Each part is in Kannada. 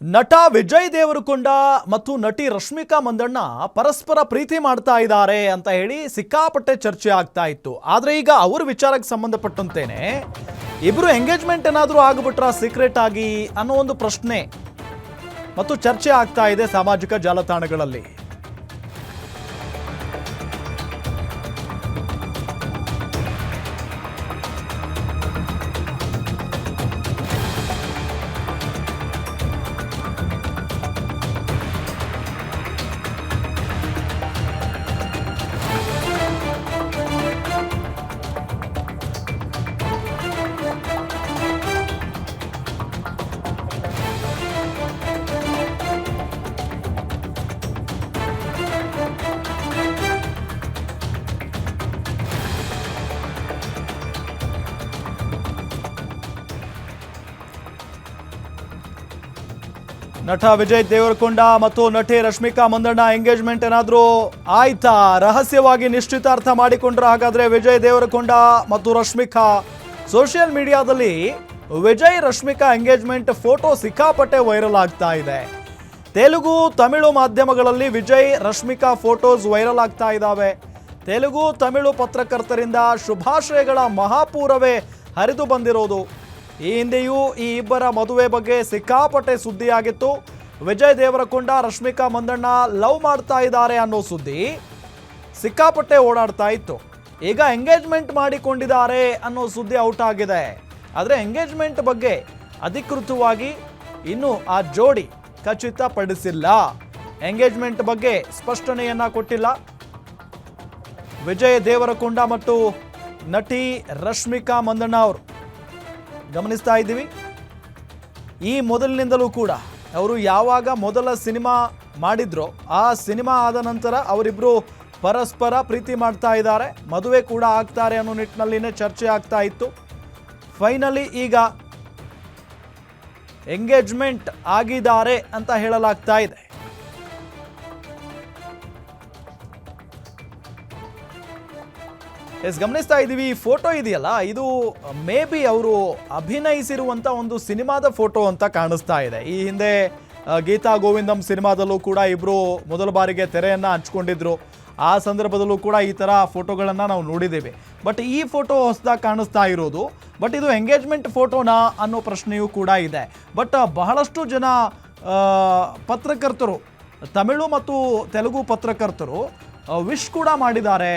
ನಟ ವಿಜಯ್ ದೇವರಕೊಂಡ ಮತ್ತು ನಟಿ ರಶ್ಮಿಕಾ ಮಂದಣ್ಣ ಪರಸ್ಪರ ಪ್ರೀತಿ ಮಾಡ್ತಾ ಇದ್ದಾರೆ ಅಂತ ಹೇಳಿ ಸಿಕ್ಕಾಪಟ್ಟೆ ಚರ್ಚೆ ಆಗ್ತಾ ಇತ್ತು. ಆದರೆ ಈಗ ಅವ್ರ ವಿಚಾರಕ್ಕೆ ಸಂಬಂಧಪಟ್ಟಂತೇನೆ ಇಬ್ಬರು ಎಂಗೇಜ್ಮೆಂಟ್ ಏನಾದರೂ ಆಗಿಬಿಟ್ರ ಸೀಕ್ರೆಟ್ ಆಗಿ ಅನ್ನೋ ಒಂದು ಪ್ರಶ್ನೆ ಮತ್ತು ಚರ್ಚೆ ಆಗ್ತಾ ಇದೆ ಸಾಮಾಜಿಕ ಜಾಲತಾಣಗಳಲ್ಲಿ. ನಟ ವಿಜಯ್ ದೇವರಕೊಂಡ ಮತ್ತು ನಟಿ ರಶ್ಮಿಕಾ ಮಂದಣ್ಣ ಎಂಗೇಜ್ಮೆಂಟ್ ಏನಾದರೂ ಆಯ್ತಾ? ರಹಸ್ಯವಾಗಿ ನಿಶ್ಚಿತಾರ್ಥ ಮಾಡಿಕೊಂಡ್ರ ಹಾಗಾದ್ರೆ ವಿಜಯ್ ದೇವರಕೊಂಡ ಮತ್ತು ರಶ್ಮಿಕಾ? ಸೋಷಿಯಲ್ ಮೀಡಿಯಾದಲ್ಲಿ ವಿಜಯ್, ರಶ್ಮಿಕಾ ಎಂಗೇಜ್ಮೆಂಟ್ ಫೋಟೋ ಸಿಕ್ಕಾಪಟ್ಟೆ ವೈರಲ್ ಆಗ್ತಾ ಇದೆ. ತೆಲುಗು, ತಮಿಳು ಮಾಧ್ಯಮಗಳಲ್ಲಿ ವಿಜಯ್, ರಶ್ಮಿಕಾ ಫೋಟೋಸ್ ವೈರಲ್ ಆಗ್ತಾ ಇದ್ದಾವೆ ತೆಲುಗು, ತಮಿಳು ಪತ್ರಕರ್ತರಿಂದ ಶುಭಾಶಯಗಳ ಮಹಾಪೂರವೇ ಹರಿದು ಬಂದಿರೋದು. ಈ ಹಿಂದೆಯೂ ಈ ಇಬ್ಬರ ಮದುವೆ ಬಗ್ಗೆ ಸಿಕ್ಕಾಪಟ್ಟೆ ಸುದ್ದಿಯಾಗಿತ್ತು. ವಿಜಯ್ ದೇವರಕೊಂಡ, ರಶ್ಮಿಕಾ ಮಂದಣ್ಣ ಲವ್ ಮಾಡ್ತಾ ಇದ್ದಾರೆ ಅನ್ನೋ ಸುದ್ದಿ ಸಿಕ್ಕಾಪಟ್ಟೆ ಓಡಾಡ್ತಾ ಇತ್ತು. ಈಗ ಎಂಗೇಜ್ಮೆಂಟ್ ಮಾಡಿಕೊಂಡಿದ್ದಾರೆ ಅನ್ನೋ ಸುದ್ದಿ ಔಟ್ ಆಗಿದೆ. ಆದರೆ ಎಂಗೇಜ್ಮೆಂಟ್ ಬಗ್ಗೆ ಅಧಿಕೃತವಾಗಿ ಇನ್ನೂ ಆ ಜೋಡಿ ಖಚಿತಪಡಿಸಿಲ್ಲ. ಎಂಗೇಜ್ಮೆಂಟ್ ಬಗ್ಗೆ ಸ್ಪಷ್ಟನೆಯನ್ನ ಕೊಟ್ಟಿಲ್ಲ. ವಿಜಯ್ ದೇವರಕೊಂಡ ಮತ್ತು ನಟಿ ರಶ್ಮಿಕಾ ಮಂದಣ್ಣ ಅವರು. ಗಮನಿಸ್ತಾ ಇದ್ದೀವಿ. ಈ ಮೊದಲಿನಿಂದಲೂ ಕೂಡ ಅವರು ಯಾವಾಗ ಮೊದಲ ಸಿನಿಮಾ ಮಾಡಿದ್ರೋ ಆ ಸಿನಿಮಾ ಆದ ನಂತರ ಅವರಿಬ್ಬರು ಪರಸ್ಪರ ಪ್ರೀತಿ ಮಾಡ್ತಾ ಇದ್ದಾರೆ. ಮದುವೆ ಕೂಡ ಆಗ್ತಾರೆ ಅನ್ನೋ ನಿಟ್ಟಿನಲ್ಲಿನೇ ಚರ್ಚೆ ಆಗ್ತಾ ಇತ್ತು. ಫೈನಲಿ ಈಗ ಎಂಗೇಜ್ಮೆಂಟ್ ಆಗಿದ್ದಾರೆ ಅಂತ ಹೇಳಲಾಗ್ತಾ ಇದೆ. ಎಸ್, ಗಮನಿಸ್ತಾ ಇದ್ದೀವಿ, ಈ ಫೋಟೋ ಇದೆಯಲ್ಲ, ಇದು ಮೇ ಬಿ ಅವರು ಅಭಿನಯಿಸಿರುವಂತ ಒಂದು ಸಿನಿಮಾದ ಫೋಟೋ ಅಂತ ಕಾಣಿಸ್ತಾ ಇದೆ. ಈ ಹಿಂದೆ ಗೀತಾ ಗೋವಿಂದಂ ಸಿನಿಮಾದಲ್ಲೂ ಕೂಡ ಇಬ್ಬರು ಮೊದಲ ಬಾರಿಗೆ ತೆರೆಯನ್ನ ಹಂಚ್ಕೊಂಡಿದ್ರು. ಆ ಸಂದರ್ಭದಲ್ಲೂ ಕೂಡ ಈ ತರ ಫೋಟೋಗಳನ್ನು ನಾವು ನೋಡಿದ್ದೇವೆ. ಬಟ್ ಈ ಫೋಟೋ ಹೊಸದಾಗಿ ಕಾಣಿಸ್ತಾ ಇರೋದು ಬಟ್ ಇದು ಎಂಗೇಜ್ಮೆಂಟ್ ಫೋಟೋನಾ ಅನ್ನೋ ಪ್ರಶ್ನೆಯೂ ಕೂಡ ಇದೆ. ಬಟ್ ಬಹಳಷ್ಟು ಜನ ಪತ್ರಕರ್ತರು, ತಮಿಳು ಮತ್ತು ತೆಲುಗು ಪತ್ರಕರ್ತರು ವಿಶ್ ಕೂಡ ಮಾಡಿದ್ದಾರೆ.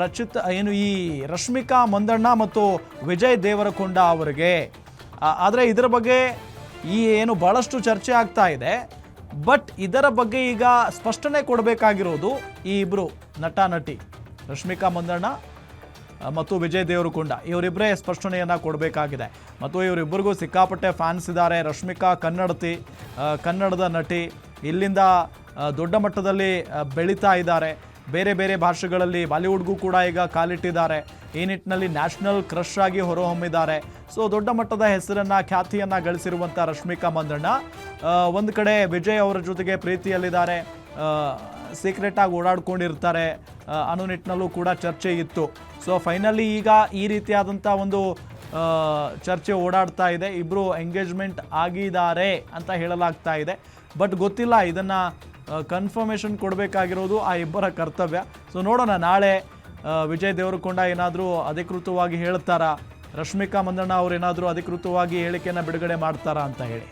ರಚಿತ್, ಏನು ಈ ರಶ್ಮಿಕಾ ಮಂದಣ್ಣ ಮತ್ತು ವಿಜಯ್ ದೇವರಕೊಂಡ ಅವರಿಗೆ. ಆದರೆ ಇದರ ಬಗ್ಗೆ ಈ ಏನು ಭಾಳಷ್ಟು ಚರ್ಚೆ ಆಗ್ತಾ ಇದೆ. ಬಟ್ ಇದರ ಬಗ್ಗೆ ಈಗ ಸ್ಪಷ್ಟನೆ ಕೊಡಬೇಕಾಗಿರೋದು ಈ ಇಬ್ಬರು ನಟ, ನಟಿ, ರಶ್ಮಿಕಾ ಮಂದಣ್ಣ ಮತ್ತು ವಿಜಯ್ ದೇವರಕೊಂಡ. ಇವರಿಬ್ಬರೇ ಸ್ಪಷ್ಟನೆಯನ್ನು ಕೊಡಬೇಕಾಗಿದೆ. ಮತ್ತು ಇವರಿಬ್ಬರಿಗೂ ಸಿಕ್ಕಾಪಟ್ಟೆ ಫ್ಯಾನ್ಸ್ ಇದ್ದಾರೆ. ರಶ್ಮಿಕಾ ಕನ್ನಡತಿ ಕನ್ನಡದ ನಟಿ. ಇಲ್ಲಿಂದ ದೊಡ್ಡ ಮಟ್ಟದಲ್ಲಿ ಬೆಳೀತಾ ಇದ್ದಾರೆ. ಬೇರೆ ಬೇರೆ ಭಾಷೆಗಳಲ್ಲಿ ಬಾಲಿವುಡ್ಗೂ ಕೂಡ ಈಗ ಕಾಲಿಟ್ಟಿದ್ದಾರೆ. ಈ ನಿಟ್ಟಿನಲ್ಲಿ ನ್ಯಾಷನಲ್ ಕ್ರಶ್ ಆಗಿ ಹೊರಹೊಮ್ಮಿದ್ದಾರೆ. ಸೊ, ದೊಡ್ಡ ಮಟ್ಟದ ಹೆಸರನ್ನ, ಖ್ಯಾತಿಯನ್ನ ಗಳಿಸಿರುವಂಥ ರಶ್ಮಿಕಾ ಮಂದಣ್ಣ ಒಂದು ಕಡೆ ವಿಜಯ್ ಅವರ ಜೊತೆಗೆ ಪ್ರೀತಿಯಲ್ಲಿದ್ದಾರೆ. ಸೀಕ್ರೆಟ್ ಆಗಿ ಓಡಾಡ್ಕೊಂಡಿರ್ತಾರೆ. ಅನ್ನೋ ನಿಟ್ಟಿನಲ್ಲೂ ಕೂಡ ಚರ್ಚೆ ಇತ್ತು. ಸೊ ಫೈನಲಿ ಈಗ ಈ ರೀತಿಯಾದಂಥ ಒಂದು ಚರ್ಚೆ ಓಡಾಡ್ತಾ ಇದೆ. ಇಬ್ಬರು ಎಂಗೇಜ್ಮೆಂಟ್ ಆಗಿದ್ದಾರೆ ಅಂತ ಹೇಳಲಾಗ್ತಾ ಇದೆ. ಬಟ್ ಗೊತ್ತಿಲ್ಲ, ಇದನ್ನು ಕನ್ಫರ್ಮೇಷನ್ ಕೊಡಬೇಕಾಗಿರೋದು ಆ ಇಬ್ಬರ ಕರ್ತವ್ಯ. ಸೊ ನೋಡೋಣ, ನಾಳೆ ವಿಜಯ್ ದೇವರಕೊಂಡ ಏನಾದರೂ ಅಧಿಕೃತವಾಗಿ ಹೇಳ್ತಾರಾ? ರಶ್ಮಿಕಾ ಮಂದಣ್ಣ ಅವ್ರು ಏನಾದರೂ ಅಧಿಕೃತವಾಗಿ ಹೇಳಿಕೆಯನ್ನು ಬಿಡುಗಡೆ ಮಾಡ್ತಾರಾ ಅಂತ ಹೇಳಿ.